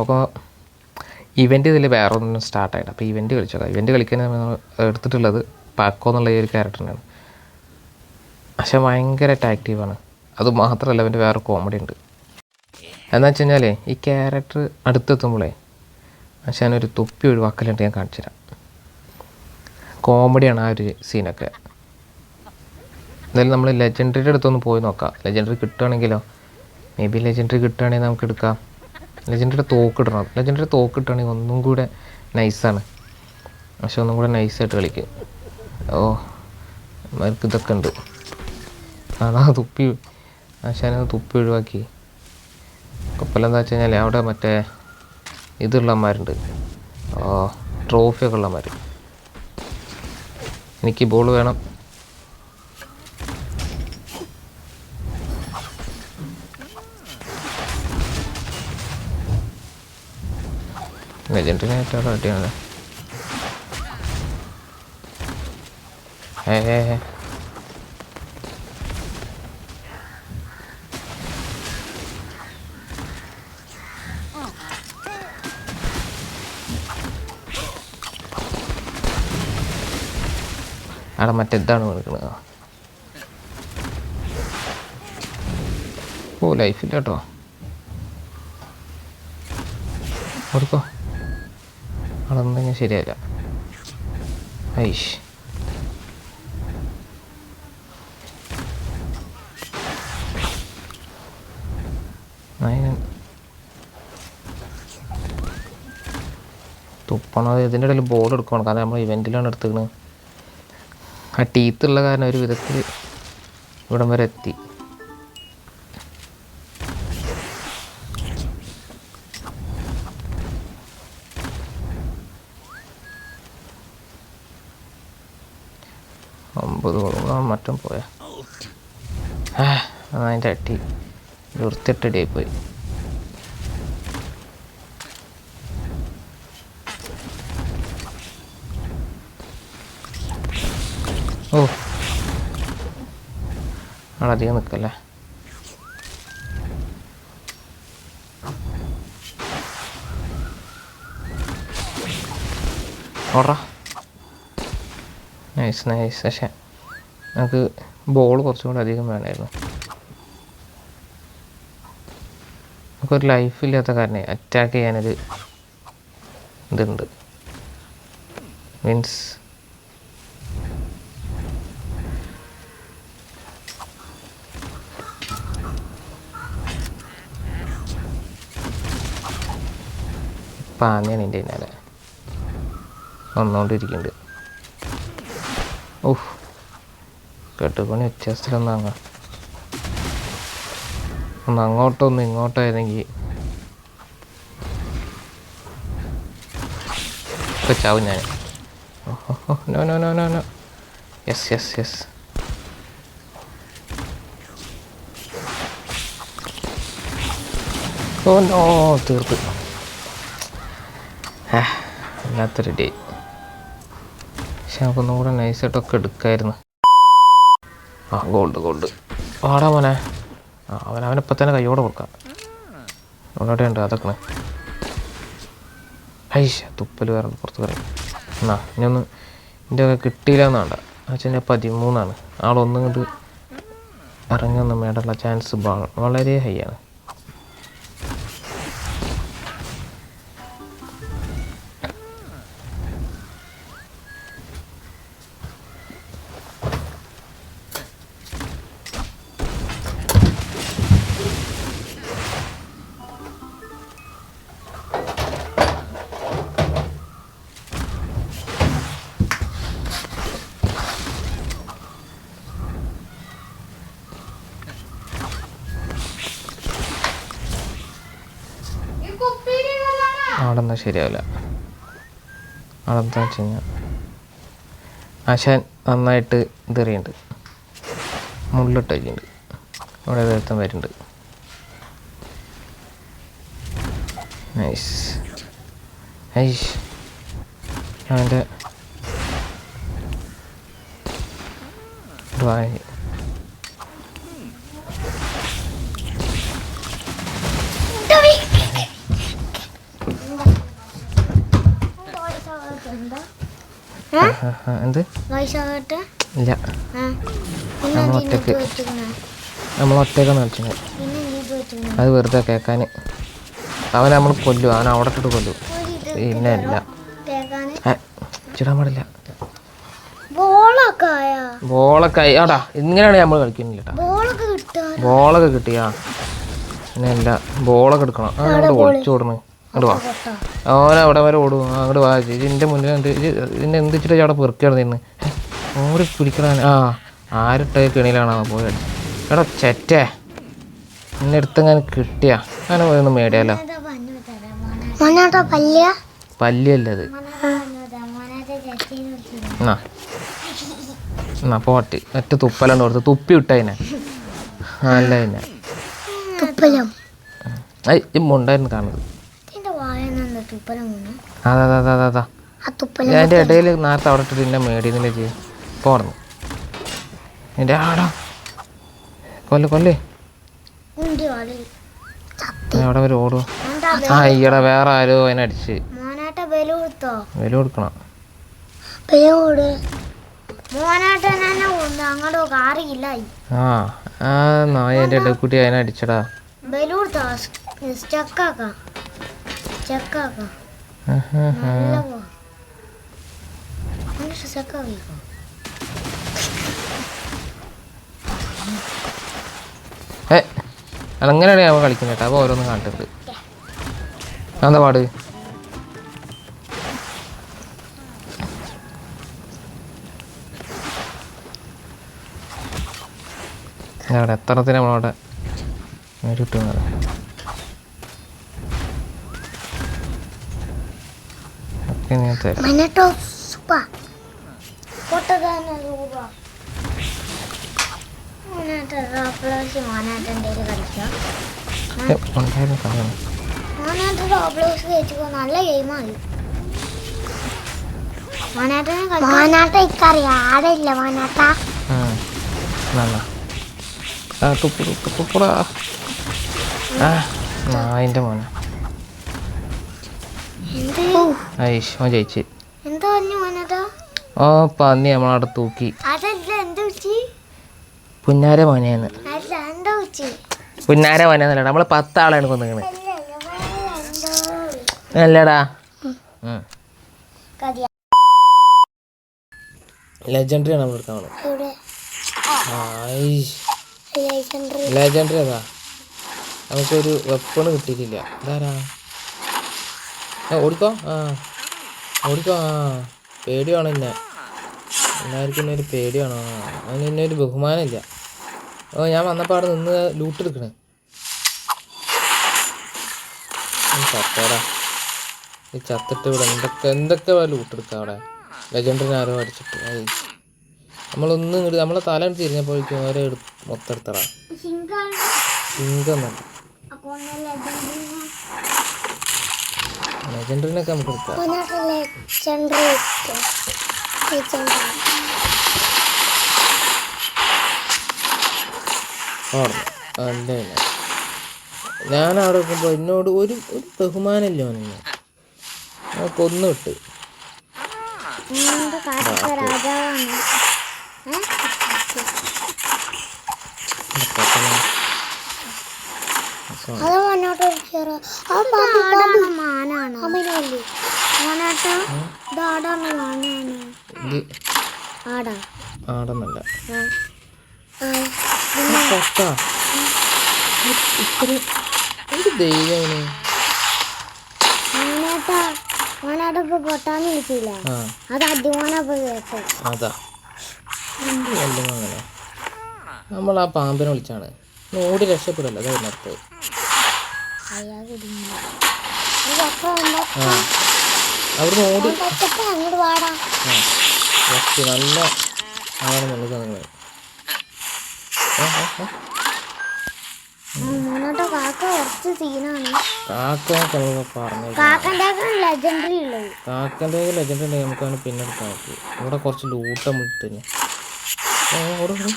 അപ്പോൾ ഇവന്റ് ഇതിൽ വേറെ ഒന്നും സ്റ്റാർട്ടായിട്ട് അപ്പോൾ ഇവന്റ് കളിച്ചോക്കാം ഇവന്റ് കളിക്കാൻ നമ്മൾ എടുത്തിട്ടുള്ളത് പാക്കോ എന്നുള്ള ഈ ഒരു ക്യാരക്ടറിനാണ് പക്ഷെ ഭയങ്കരമായിട്ട് ആക്റ്റീവാണ് അത് മാത്രമല്ല അവന്റെ വേറെ കോമഡി ഉണ്ട്. എന്താ വെച്ച് കഴിഞ്ഞാലേ ഈ ക്യാരക്ടർ അടുത്തെത്തുമ്പോഴേ പക്ഷെ ഞാനൊരു തൊപ്പി ഒഴിവാക്കലുണ്ട് ഞാൻ കാണിച്ചു തരാം. കോമഡിയാണ് ആ ഒരു സീനൊക്കെ എന്തായാലും നമ്മൾ ലെജൻഡറിയുടെ അടുത്തൊന്ന് പോയി നോക്കാം. ലെജൻഡറി കിട്ടുകയാണെങ്കിലോ മേ ബി ലെജൻഡറി കിട്ടുകയാണെങ്കിൽ നമുക്ക് എടുക്കാം. ലെജൻഡറിയുടെ തോക്ക് ഇടണം. ലെജൻഡറി തോക്ക് ഇട്ടുകയാണെങ്കിൽ ഒന്നും കൂടെ നൈസാണ് പക്ഷെ ഒന്നും കൂടെ നൈസായിട്ട് കളിക്കും. ഓ അവർക്ക് ഇതൊക്കെ ഉണ്ട്. അതാ തുപ്പി ആശാനത് തുപ്പി ഒഴിവാക്കി. കപ്പലെന്താ വെച്ച് കഴിഞ്ഞാൽ അവിടെ മറ്റേ ഇതുള്ളമാരുണ്ട് ട്രോഫിയൊക്കെ ഉള്ളമാർ എനിക്ക് ബോൾ വേണം. ലെജൻഡിനായിട്ട് അവിടെ അടിയാണ് ഏ. അവിടെ മറ്റെന്താണ് കൊടുക്കുന്നത്. ഓ ലൈഫില്ല കേട്ടോ. കൊടുക്കോ. അതൊന്നും ശരിയായില്ല. ഐഷ്. തുപ്പണത് ഇതിന്റെ ഇടയിൽ ബോർഡ് എടുക്കണം. കാരണം നമ്മൾ ഇവന്റിലാണ് എടുത്തിരിക്കുന്നത് ആ ടീത്തുള്ള കാരണം ഒരു വിധത്തിൽ ഇവിടം വരെ എത്തി. കൊടുക്കണം മറ്റും പോയ. അതിന്റെ അട്ടി വൃത്തിട്ടടിയായി പോയി. ഓ. ആളധികം നിൽക്കല്ലേ ഓടാ. നൈസ് നൈസ് പക്ഷേ നമുക്ക് ബോൾ കുറച്ചും കൂടെ അധികം വേണമായിരുന്നു. നമുക്കൊരു ലൈഫില്ലാത്ത കാരണം അറ്റാക്ക് ചെയ്യാനൊരു ഇതുണ്ട്. മീൻസ് പാഞ്ഞാണ് എന്റെ പിന്നാലെ വന്നുകൊണ്ടിരിക്കുന്നുണ്ട് ഓഹ് കെട്ടുപണി വ്യത്യാസത്തിലൊന്നും അങ്ങ് ഒന്ന് അങ്ങോട്ടൊന്ന് ഇങ്ങോട്ടായിരുന്നെങ്കിൽ ഇങ്ങോട്ടോ ചാവും ഞാൻ no no no no no yes yes yes oh no തീർത്ത് ആ വല്ലാത്തൊരു ഡേ പക്ഷെ നമുക്കൊന്നും കൂടെ നൈസായിട്ടൊക്കെ എടുക്കായിരുന്നു ആ ഗോൾഡ് ഗോൾഡ്. വാടാ മോനെ. ആ അവൻ അവനിപ്പോൾ തന്നെ കൈയോടെ കൊടുക്കാം. അവിടെ ഉണ്ട് അതൊക്കെ ഐഷ തുപ്പൽ വേറെ പുറത്ത് പറയും എന്നാ ഇനി ഒന്ന് എന്റെ കിട്ടിയില്ല എന്നാണ്ട അച്ഛന്റെ പതിമൂന്നാണ്. ആളൊന്നും ഇറങ്ങി ഇറങ്ങുന്ന മേടുള്ള ചാൻസ് വളരെ ഹൈ ആണ്. എന്താ ശരിയാവില്ല. അതെന്താ വെച്ച് കഴിഞ്ഞാൽ ആശാൻ നന്നായിട്ട് ഇതെറിയുന്നുണ്ട് മുള്ളിട്ട് വയ്ക്കുന്നുണ്ട് അവിടെ ഒരുത്തൻ വരുന്നുണ്ട്. നൈസ് ഐഷ് അവന്റെ ആ, ആ, ആ, എന്ത്? ഇല്ല. നമ്മൾ ഒറ്റയ്ക്ക്. നമ്മൾ ഒറ്റക്കാണ് കളിച്ചത് അത് വെറുതെ കേൾക്കാൻ അവൻ നമ്മൾ കൊല്ലു. അവൻ അവിടെ ഇട്ടിട്ട് കൊല്ലും. പിന്നെ ഇല്ല. ചിടാൻ പാടില്ല. ബോളൊക്കെ ആടാ ഇങ്ങനെയാണ് നമ്മൾ കളിക്കുന്നില്ല ബോളൊക്കെ കിട്ടാ കിട്ടിയാ. പിന്നെ ഇല്ല. ബോളൊക്കെ എടുക്കണം. ആ ഓടണ് അങ്ങോട്ട് വാ. ഓന അവിടെ വരെ ഓടും. അങ്ങോട്ട് വാ. ചേച്ചി എന്റെ മുന്നിൽ എന്ത് ഇതിന്റെ എന്ത് വെച്ചിട്ട് അവിടെ പെറുക്കുകയാണ് നിന്ന് ഓടി പിടിക്കണ ആ ആരിട്ട കിണിയിലാണ് പോയി അടിച്ചത്. എടാ ചെറ്റേ. എന്നെ അടുത്തങ്ങനെ കിട്ടിയാ. അങ്ങനെ പോയൊന്ന് മേടിയാലോ. പല്ലിയല്ലത്. എന്നാ എന്നാ പോട്ടി. ഒറ്റ തുപ്പലാണ് കൊടുത്ത്. തുപ്പി വിട്ടതിനെ. തന്നെ തുപ്പലം? ഐ ഇമ്മുണ്ടായിരുന്നു കാണുന്നത്. അതാ അതാ അതാ അതാ ഞാൻ എന്റെ ഇടയിൽ നേരത്തെ അവിടെ ഇട്ടിട്ട് എന്നെ മേടിയുന്നില്ല ചെയ്യും. പോർന്നു എന്റെ ആടാ. കൊല്ല് കൊല്ലേ. അവിടെ വരെ ഓടുക ആ ഈയിടെ വേറെ ആരോ ബലു കൊടുത്തോ? വില കൊടുക്കണം. ആ ആ നായ എന്റെ ഇടക്കുട്ടി അതിനടിച്ചടാ ബലു പോ മനുഷ്യ സ്റ്റക്കാക്കിക്കോ ഏ അങ്ങനെയാണ് ഞാൻ കളിക്കുന്നത്? കേട്ടോ അപ്പോൾ ഓരോന്നും കണ്ടിട്ട്. എന്താ പാട്? അവിടെ എത്രത്തിന് നമ്മളവിടെ? കിട്ടുന്നത് ഒക്കെ ഞാൻ തരാം മനട്ടോ സുപ്പ പൊട്ടതാന രൂപ മോനാട്ട റോബ്ലോസ് മോനാട്ടന്റെ കളിക്കാം ഏ, ഉണ്ടായിരുന്നു കളയാണ് മോനാട്ട റോബ്ലോസ് കഴിച്ചപ്പോ നല്ല ഗെയിമായി മോനാട്ട ഇക്കറിയാം ആടില്ല മോനാട്ട ആ എന്നാ ആ തുപ്പു തുപ്പു തുപ്പുടാ. ആ നായിന്റെ മോനെ. എന്ത്? ഐഷ് ഓൻ ജയിച്ച്. ഓ പന്നി നമ്മളവിടെ തൂക്കി. അതല്ല എന്താ ഉച്ചി പുന്നാര മോനെന്ന്. പുന്നാര മോനെന്നല്ല നമ്മൾ പത്താളാണ് കൊന്നിങ്ങനെ അല്ലടാ. ലെജൻഡറി ആണ് നമ്മൾ എടുക്കാൻ ലെജൻഡറി അതാ. നമുക്കൊരു വെപ്പണ് കിട്ടിയിട്ടില്ല. ഇതാരാ? ഓടിക്കോ. ആ ഓടിക്കോ. ആ പേടിയാണ് എന്നെ. എല്ലാവർക്കും എന്നെ ഒരു പേടിയാണ്. അതിന് എന്നെ ഒരു ബഹുമാനമില്ല. ഓ ഞാൻ വന്നപ്പോൾ അവിടെ നിന്ന് ലൂട്ട് എടുക്കണേ. ചത്തോടാ. ഈ ചത്തിട്ട് ഇവിടെ എന്തൊക്കെ എന്തൊക്കെ ലൂട്ട് എടുക്കാം അവിടെ? ലെജൻഡറിനെ ആരോ അടിച്ചിട്ട്. നമ്മളൊന്നും ഇങ്ങോട്ട് നമ്മളെ തല തിരിഞ്ഞപ്പോഴേക്കും ഓരോ മൊത്തം എടുത്തടാ. സിംഗം ലെജൻഡറിനൊക്കെ നമുക്ക് എടുക്കാം. ഓർമ്മ. അല്ല ഞാൻ അവിടെ നോക്കുമ്പോൾ എന്നോട് ഒരു ഒരു ബഹുമാനമില്ല അവന് ഞാൻ കൊന്നു വിട്ട്. രാജാവാണ്. ഏ? അത് മുന്നോട്ട് വിളിക്കാറോ? ഇതാടാണ് മാനാണ്. മോനാട്ട ഇതാടാണ് മാനാണ്. ഇത് ആടാ. ആടെന്നല്ല. ആ. ആ. കൊട്ട ഇത്ര എന്ത് ദൈവമാണ് മോനാട്ട മോനാട്ട ഇപ്പൊ പൊട്ടാന്ന് വിളിച്ചില്ല. ആ. അത് എന്ത് അങ്ങനെ. നമ്മൾ ആ പാമ്പിനെ വിളിച്ചാണ്. ഓടി രക്ഷപ്പെടല്ലോ. അതായിരുന്നു നിർത്തത് അയ്യാ കുടുങ്ങി ഇതൊക്കെ എന്താ ആ അവിടുന്ന് ഓടി. നല്ല ആണ് നല്ല സാധനങ്ങൾ കാക്കന്റെ ലെജൻഡ് ഉണ്ടെങ്കിൽ പിന്നെ എടുക്കാൻ ഇവിടെ കുറച്ച് ലൂട്ടം നമ്മൾ ഇട്ട് തന്നെ ഓട് ഓട്.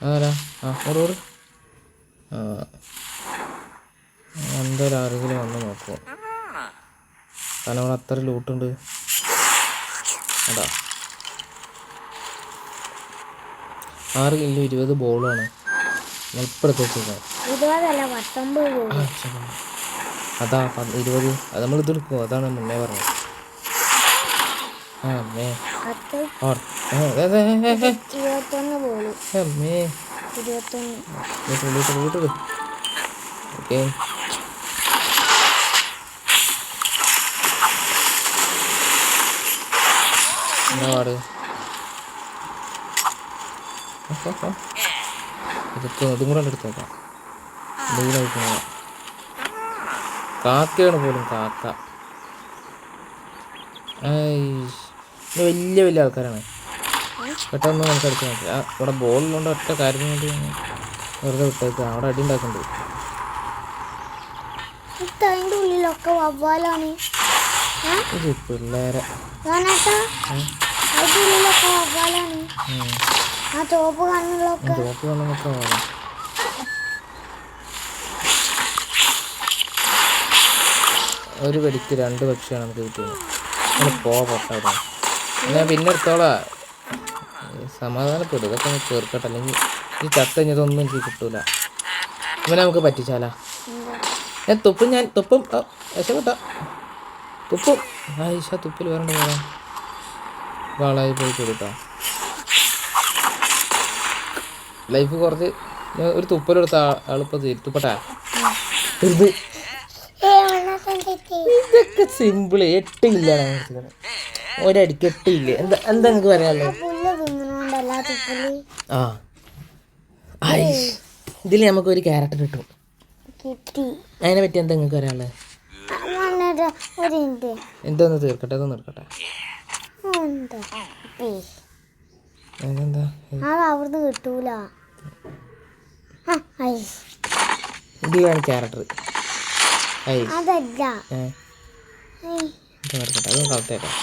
ആരാ? ആ ആ എന്തായാലും ആരെങ്കിലും വന്ന് നോക്കുക കാരണം അവിടെ അത്ര ലൂട്ടുണ്ട് അതാ. ആറ് കിലോ ഇരുപത് ബോളാണ് പോകും അതാ ഇരുപത്. അത് നമ്മൾ ഇത് എടുക്കും അതാണ് മുന്നേ പറഞ്ഞത്. അമ്മേ. ഓക്കെ. അതും കൂടെ എടുത്ത് നോക്കാം. കാക്കയാണ് പോലും കാക്ക. വലിയ വലിയ ആൾക്കാരാണ്. പെട്ടെന്ന് നമുക്ക് അടിച്ച് നോക്കി. ആ ഇവിടെ ബോളിലുണ്ട് ഒറ്റ കാര്യം വേണ്ടി വെറുതെ വിട്ടേക്കാം. അവിടെ അടി ഉണ്ടാക്കുന്നുണ്ട് ഇത് അതിന്റെ ഉള്ളിലൊക്കെ വവ്വാലാണ്. ഇത് പിള്ളേരെ. വവ്വാലാണ്. ആ ചോപ്പ് ചോപ്പ് ഒരു വെടിക്ക് രണ്ട് പക്ഷിയാണ് നമുക്ക് കിട്ടിയത്. പോവാ പൊട്ടാ ഞാൻ പിന്നെ എടുത്തോളാം. സമാധാനപ്പെടും. ഇതൊക്കെ ഒന്ന് തീർക്കട്ടെ. അല്ലെങ്കിൽ ഈ ചത്ത കഴിഞ്ഞതൊന്നും എനിക്ക് കിട്ടൂല. ഇവനെ നമുക്ക് പറ്റിച്ചാലാ. ഞാൻ തുപ്പും ഞാൻ തുപ്പും. രക്ഷപ്പെട്ട. തുപ്പും. ആയിഷ തുപ്പിൽ വരണ്ട പോരാ വാളായി പോയി കൊടുക്കാം ലൈഫ് കുറച്ച് ഞാൻ ഒരു തുപ്പലെടുത്ത ആളിപ്പോൾ തുപ്പട്ടെ? സിമ്പിൾ എട്ടില്ല ഒരടിക്ക് എട്ടില്ല എന്താ എന്താ നിങ്ങൾക്ക് പറയാനുള്ളത്? ആ. ഇതിൽ നമുക്ക് ഒരു ക്യാരക്ടർ കിട്ടും. അതിനെ പറ്റി എന്താ നിങ്ങൾക്ക് ഒരാൾ എന്തോന്ന് തീർക്കട്ടെ ഇതൊന്ന് തീർക്കട്ടെ. അവിടുന്ന് കിട്ടൂല. ഇതിലാണ് ക്യാരക്ടർ. അതല്ല. തീർക്കട്ടെ അതൊന്ന് കളത്തേക്കാം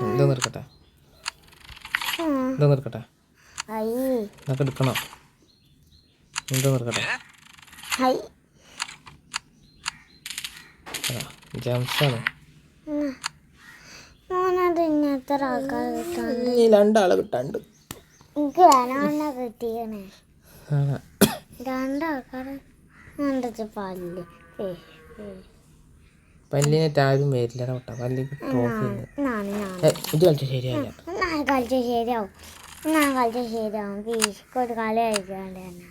എന്തോ നിർക്കട്ടെ. എന്തോ നിർക്കട്ടെ ഇതൊക്കെ എടുക്കണം എന്തോ നിർക്കട്ടെ ജംസാണ് കിട്ടാണ്ട് എന്താ പല്ല്. ഏ. പല്ലിനായിട്ട് ആരും വരില്ല കേട്ടോ. പല്ലിക്ക് ട്രോഫി ഇത് കളിച്ച കളിച്ച ശരിയാവും. ഞാൻ കളിച്ച ശരിയാവും. ഒരു കളി കളിക്കാണ്ട് തന്നെ